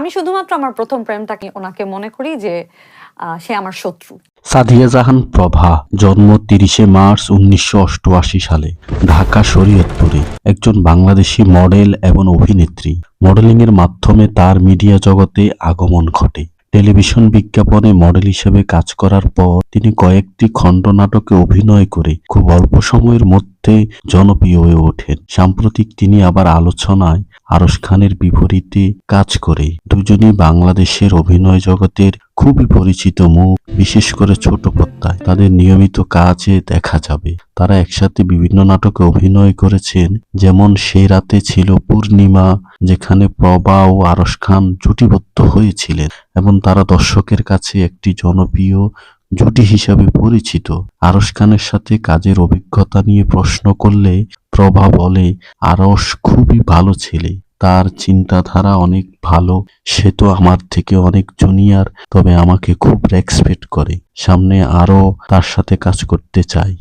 আমি শুধুমাত্র আমার প্রথম প্রেমটাকে ওনাকে মনে করি যে সে আমার শত্রু। সাদিয়া জাহান প্রভা, জন্ম তিরিশে মার্চ উনিশশো অষ্টআশি সালে, ঢাকা শরীয়তপুরে, একজন বাংলাদেশি মডেল এবং অভিনেত্রী। মডেলিং এর মাধ্যমে তার মিডিয়া জগতে আগমন ঘটে। টেলিভিশন বিজ্ঞাপনে মডেল হিসেবে কাজ করার পর তিনি কয়েকটি খণ্ডনাটকে অভিনয় করে খুব অল্প সময়ের মধ্যে জনপ্রিয় হয়ে ওঠেন। সাম্প্রতিক তিনি আবার আলোচনায় আরশ খানের বিপরীতে কাজ করে। দুজনই বাংলাদেশের অভিনয় জগতের খুবই পরিচিত মুখ, বিশেষ করে ছোট পর্দায়। তাদের নিয়মিত কাজে দেখা যাবে। তারা একসাথে বিভিন্ন নাটকে অভিনয় করেছেন, যেমন সেই রাতে ছিল পূর্ণিমা, যেখানে প্রভা ও আরশ খান জুটিবদ্ধ হয়েছিলেন। এবং তারা দর্শকের কাছে একটি জনপ্রিয় জুটি হিসাবে পরিচিত। আরশ খানের সাথে কাজের অভিজ্ঞতা নিয়ে প্রশ্ন করলে প্রভা বলে, আরশ খুবই ভালো ছেলে। তার চিন্তাধারা অনেক ভালো। সে তো আমার থেকে অনেক জুনিয়র, তবে আমাকে খুব রেসপেক্ট করে। সামনে আরও তার সাথে কাজ করতে চাই।